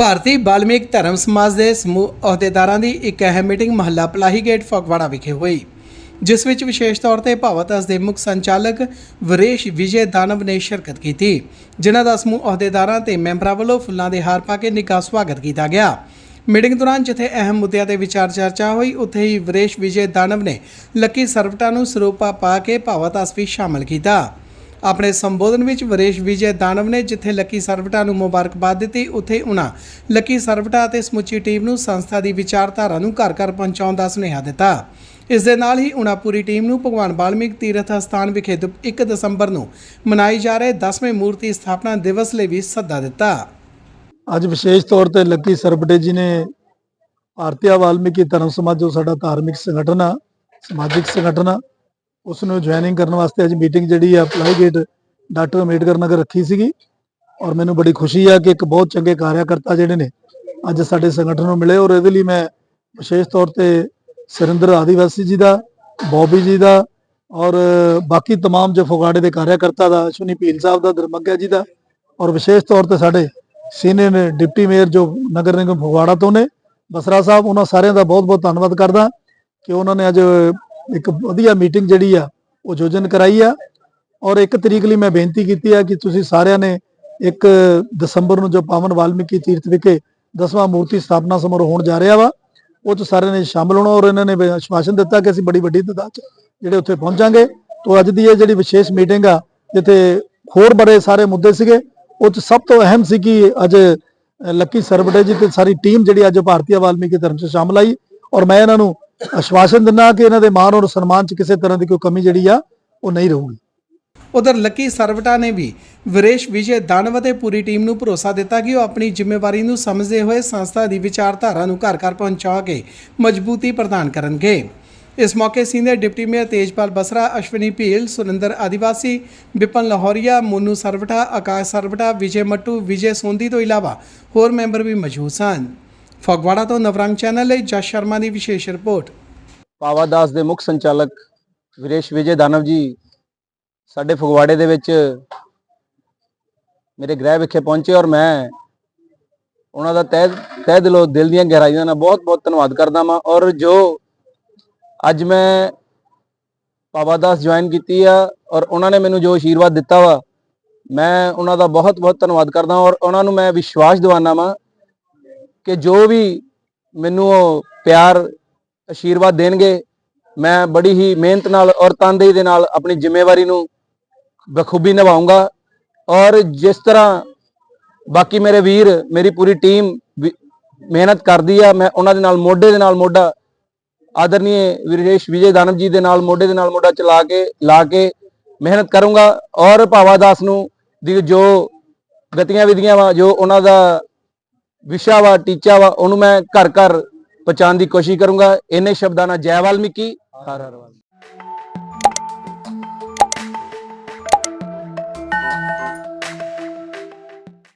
ਭਾਰਤੀ ਬਾਲਮੀਕ ਧਰਮ ਸਮਾਜ ਦੇ ਸਮੂਹ ਅਹੁਦੇਦਾਰਾਂ ਦੀ ਇੱਕ ਅਹਿਮ ਮੀਟਿੰਗ ਮਹੱਲਾ ਪਲਾਹੀ ਗੇਟ ਫਗਵਾੜਾ ਵਿਖੇ ਹੋਈ, ਜਿਸ ਵਿੱਚ ਵਿਸ਼ੇਸ਼ ਤੌਰ ਤੇ ਭਾਵਤਸ ਦੇ ਮੁੱਖ ਸੰਚਾਲਕ ਵਰੇਸ਼ ਵਿਜੇ ਦਾਨਵ ਨੇ ਸ਼ਿਰਕਤ ਕੀਤੀ, ਜਿਨ੍ਹਾਂ ਦਾ ਸਮੂਹ ਅਹੁਦੇਦਾਰਾਂ ਤੇ ਮੈਂਬਰਾਂ ਵੱਲੋਂ ਫੁੱਲਾਂ ਦੇ ਹਾਰ ਪਾ ਕੇ ਨਿੱਘਾ ਸਵਾਗਤ ਕੀਤਾ ਗਿਆ। ਮੀਟਿੰਗ ਦੌਰਾਨ ਜਿੱਥੇ ਅਹਿਮ ਮੁੱਦਿਆਂ ਤੇ ਵਿਚਾਰ ਚਰਚਾ ਹੋਈ, ਉੱਥੇ ਹੀ ਵਰੇਸ਼ ਵਿਜੇ ਦਾਨਵ ਨੇ ਲੱਕੀ ਸਰਵਟਾਂ ਨੂੰ ਸਰੂਪਾ ਪਾ ਕੇ ਭਾਵਤਸ ਵੀ ਸ਼ਾਮਲ ਕੀਤਾ। ਆਪਣੇ ਸੰਬੋਧਨ ਵਿੱਚ ਵਰੇਸ਼ ਵਿਜੇ ਦਾਨਵ ਨੇ ਜਿੱਥੇ ਲੱਕੀ ਸਰਵਟਾ ਨੂੰ ਮੁਬਾਰਕਬਾਦ ਦਿੱਤੀ, ਉੱਥੇ ਉਹਨਾਂ ਲੱਕੀ ਸਰਵਟਾ ਅਤੇ ਸਮੁੱਚੀ ਟੀਮ ਨੂੰ ਸੰਸਥਾ ਦੀ ਵਿਚਾਰਧਾਰਾ ਨੂੰ ਘਰ ਘਰ ਪਹੁੰਚਾਉਣ ਦਾ ਸੁਨੇਹਾ ਦਿੱਤਾ। ਇਸ ਦੇ ਨਾਲ ਹੀ ਉਹਨਾਂ ਪੂਰੀ ਟੀਮ ਨੂੰ ਭਗਵਾਨ ਵਾਲਮੀਕ ਤੀਰਥ ਸਥਾਨ ਵਿਖੇ 1 ਦਸੰਬਰ ਨੂੰ ਮਨਾਈ ਜਾ ਰਹੇ 10ਵੇਂ ਮੂਰਤੀ ਸਥਾਪਨਾ ਦਿਵਸ ਲਈ ਵੀ ਸੱਦਾ ਦਿੱਤਾ। ਅੱਜ ਵਿਸ਼ੇਸ਼ ਤੌਰ ਤੇ ਲੱਕੀ ਸਰਬਟੇ ਜੀ ਨੇ ਭਾਰਤੀ ਵਾਲਮੀਕੀ ਧਰਮ ਸਮਾਜ ਜੋ ਸਾਡਾ ਧਾਰਮਿਕ ਸੰਗਠਨ ਆ, ਸਮਾਜਿਕ ਸੰਗਠਨ ਆ ਉਸ ਨੂੰ ਜੁਆਇਨਿੰਗ ਕਰਨ ਵਾਸਤੇ ਅੱਜ ਮੀਟਿੰਗ ਜਿਹੜੀ ਆ apply gate doctor Ambedkar Nagar ਰੱਖੀ ਸੀਗੀ ਔਰ ਮੈਨੂੰ ਬੜੀ ਖੁਸ਼ੀ ਆ ਕਿ ਇੱਕ ਬਹੁਤ ਚੰਗੇ ਕਾਰਿਆਕਰਤਾ ਜਿਹੜੇ ਨੇ ਅੱਜ ਸਾਡੇ ਸੰਗਠਨ ਨੂੰ ਮਿਲੇ ਔਰ ਇਹਦੇ ਲਈ ਮੈਂ ਵਿਸ਼ੇਸ਼ ਤੌਰ ਤੇ ਸਰਿੰਦਰ ਆਦੀਵਾਸੀ ਜੀ ਦਾ ਬੌਬੀ ਜੀ ਦਾ ਔਰ ਬਾਕੀ तमाम ਜੋ ਫਗਵਾੜੇ ਦੇ ਕਾਰਿਆਕਰਤਾ ਦਾ ਅਸ਼ਵਨੀ ਭੀਲ ਸਾਹਿਬ ਦਾ ਦਰਮੱਗਿਆ ਜੀ ਦਾ ਔਰ ਵਿਸ਼ੇਸ਼ ਤੌਰ ਤੇ ਸਾਡੇ ਸੀਨੀਅਰ ਡਿਪਟੀ ਮੇਅਰ ਜੋ ਨਗਰ ਨਿਗਮ ਫਗਵਾੜਾ ਤੋਂ ਨੇ ਬਸਰਾ ਸਾਹਿਬ ਉਹਨਾਂ ਸਾਰਿਆਂ ਦਾ ਬਹੁਤ-ਬਹੁਤ ਧੰਨਵਾਦ ਕਰਦਾ ਕਿ ਉਹਨਾਂ ਨੇ ਅੱਜ ਇੱਕ ਵਧੀਆ ਮੀਟਿੰਗ ਜਿਹੜੀ ਆ, ਉਹ ਆਯੋਜਨ ਕਰਾਈ ਆ। ਔਰ ਇੱਕ ਤਰੀਕ ਲਈ ਮੈਂ ਬੇਨਤੀ ਕੀਤੀ ਆ ਕਿ ਤੁਸੀਂ ਸਾਰਿਆਂ ਨੇ 1 ਦਸੰਬਰ ਨੂੰ ਜੋ ਪਾਵਨ ਵਾਲਮੀਕੀ ਤੀਰਥ ਵਿਖੇ ਦਸਵਾਂ ਮੂਰਤੀ ਸਥਾਪਨਾ ਸਮਾਰੋਹ ਹੋਣ ਜਾ ਰਿਹਾ ਵਾ, ਉਹ ਚ ਸਾਰਿਆਂ ਨੇ ਸ਼ਾਮਲ ਹੋਣਾ ਔਰ ਇਹਨਾਂ ਨੇ ਆਸ਼ਵਾਸਨ ਦਿੱਤਾ ਕਿ ਅਸੀਂ ਬੜੀ ਵੱਡੀ ਤਾਦਾਦ ਚ ਜਿਹੜੇ ਉੱਥੇ ਪਹੁੰਚਾਂਗੇ। ਤੋਂ ਅੱਜ ਦੀ ਇਹ ਜਿਹੜੀ ਵਿਸ਼ੇਸ਼ ਮੀਟਿੰਗ ਆ, ਜਿੱਥੇ ਹੋਰ ਬੜੇ ਸਾਰੇ ਮੁੱਦੇ ਸੀਗੇ, ਉਹ ਚ ਸਭ ਤੋਂ ਅਹਿਮ ਸੀ ਕਿ ਅੱਜ ਲੱਕੀ ਸਰਵੜੇ ਜੀ ਤੇ ਸਾਰੀ ਟੀਮ ਜਿਹੜੀ ਅੱਜ ਭਾਰਤੀ ਵਾਲਮੀਕੀ ਧਰਮ ਚ ਸ਼ਾਮਲ ਆਈ। ਔਰ ਮੈਂ ਇਹਨਾਂ ਨੂੰ ਆਸ਼ਵਾਸਨ ਦਿੰਦਾ ਕਿ ਇਹਨਾਂ ਦੇ ਮਾਣ ਔਰ ਸਨਮਾਨ ਚ ਕਿਸੇ ਤਰ੍ਹਾਂ ਦੀ ਕੋਈ ਕਮੀ ਜਿਹੜੀ ਆ, ਉਹ ਨਹੀਂ ਰਹੂਗੀ। ਉਧਰ ਲੱਕੀ ਸਰਵਟਾ ਨੇ ਵੀ ਵਰੇਸ਼ ਵਿਜੇ ਦਾਨਵ ਅਤੇ ਪੂਰੀ ਟੀਮ ਨੂੰ ਭਰੋਸਾ ਦਿੱਤਾ ਕਿ ਉਹ ਆਪਣੀ ਜ਼ਿੰਮੇਵਾਰੀ ਨੂੰ ਸਮਝਦੇ ਹੋਏ ਸੰਸਥਾ ਦੀ ਵਿਚਾਰਧਾਰਾ ਨੂੰ ਘਰ ਘਰ ਪਹੁੰਚਾ ਕੇ ਮਜ਼ਬੂਤੀ ਪ੍ਰਦਾਨ ਕਰਨਗੇ। ਇਸ ਮੌਕੇ senior deputy mayor Tejpal Basra, Ashwani Bhil, Surinder Adivasi, Vipan Lahoria, Monu Sarwata, Akash Sarwata, Vijay Mattu, Vijay Sondhi ਤੋਂ ਇਲਾਵਾ ਹੋਰ ਮੈਂਬਰ ਵੀ ਮੌਜੂਦ ਸਨ। ਫਗਵਾੜਾ ਤੋਂ ਨਵਰੰਗ ਚੈਨਲ ਲਈ ਜਸ ਸ਼ਰਮਾ ਦੀ ਵਿਸ਼ੇਸ਼ ਰਿਪੋਰਟ। ਪਾਵਾਦਾਸ ਦੇ ਮੁੱਖ ਸੰਚਾਲਕ ਵਿਰੇਸ਼ ਵਿਜੇ ਦਾਨਵ ਜੀ ਸਾਡੇ ਫਗਵਾੜੇ ਦੇ ਵਿੱਚ ਮੇਰੇ ਗ੍ਰਹਿ ਵਿਖੇ ਪਹੁੰਚੇ ਔਰ ਮੈਂ ਉਹਨਾਂ ਦਾ ਤਹਿ ਤਹਿ ਦਿਲੋਂ ਦਿਲ ਦੀਆਂ ਗਹਿਰਾਈਆਂ ਨਾਲ ਬਹੁਤ-ਬਹੁਤ ਧੰਨਵਾਦ ਕਰਦਾ ਹਾਂ ਔਰ ਜੋ ਅੱਜ ਮੈਂ ਪਾਵਾਦਾਸ ਜੁਆਇਨ ਕੀਤੀ ਆ ਔਰ ਉਹਨਾਂ ਨੇ ਮੈਨੂੰ ਜੋ ਆਸ਼ੀਰਵਾਦ ਦਿੱਤਾ ਵਾ, ਮੈਂ ਉਹਨਾਂ ਦਾ ਬਹੁਤ-ਬਹੁਤ ਧੰਨਵਾਦ ਕਰਦਾ ਔਰ ਉਹਨਾਂ ਨੂੰ ਮੈਂ ਵਿਸ਼ਵਾਸ ਦਿਵਾਨਾ ਵਾਂ ਕਿ ਜੋ ਵੀ ਮੈਨੂੰ ਉਹ ਪਿਆਰ ਆਸ਼ੀਰਵਾਦ ਦੇਣਗੇ। ਮੈਂ ਬੜੀ ਹੀ ਮਿਹਨਤ ਨਾਲ ਔਰ ਤਨਦੇਹੀ ਦੇ ਨਾਲ ਆਪਣੀ ਜ਼ਿੰਮੇਵਾਰੀ ਨੂੰ ਬਖੂਬੀ ਨਿਭਾਉਂਗਾ ਔਰ ਜਿਸ ਤਰ੍ਹਾਂ ਬਾਕੀ ਮੇਰੇ ਵੀਰ, ਮੇਰੀ ਪੂਰੀ ਟੀਮ ਮਿਹਨਤ ਕਰਦੀ ਆ, ਮੈਂ ਉਹਨਾਂ ਦੇ ਨਾਲ ਮੋਢੇ ਦੇ ਨਾਲ ਮੋਢਾ ਆਦਰਨੀय ਵਿਰੇਸ਼ ਵਿਜੇ ਦਾਨਵ ਜੀ ਦੇ ਨਾਲ ਮੋਢੇ ਦੇ ਨਾਲ ਮੋਢਾ ਚਲਾ ਕੇ, ਲਾ ਕੇ ਮਿਹਨਤ ਕਰੂੰਗਾ। ਔਰ ਭਾਵਾ ਦਾਸ ਨੂੰ ਦੀ ਜੋ ਗਤੀਆਂ ਵਿਧੀਆਂ ਵਾ, ਜੋ ਉਹਨਾਂ ਦਾ ਵਿਸ਼ਾ ਵਾ, ਟੀਚਾ ਵਾ, ਉਹਨੂੰ ਮੈਂ ਘਰ ਘਰ ਪਹੁੰਚਾਉਣ ਦੀ ਕੋਸ਼ਿਸ਼ ਕਰੂੰਗਾ। ਇੰਨੇ ਸ਼ਬਦਾਂ ਨਾਲ ਜੈ ਵਾਲਮੀਕੀ। ਹਰ ਹਰ ਵਾਲਮੀਕੀ।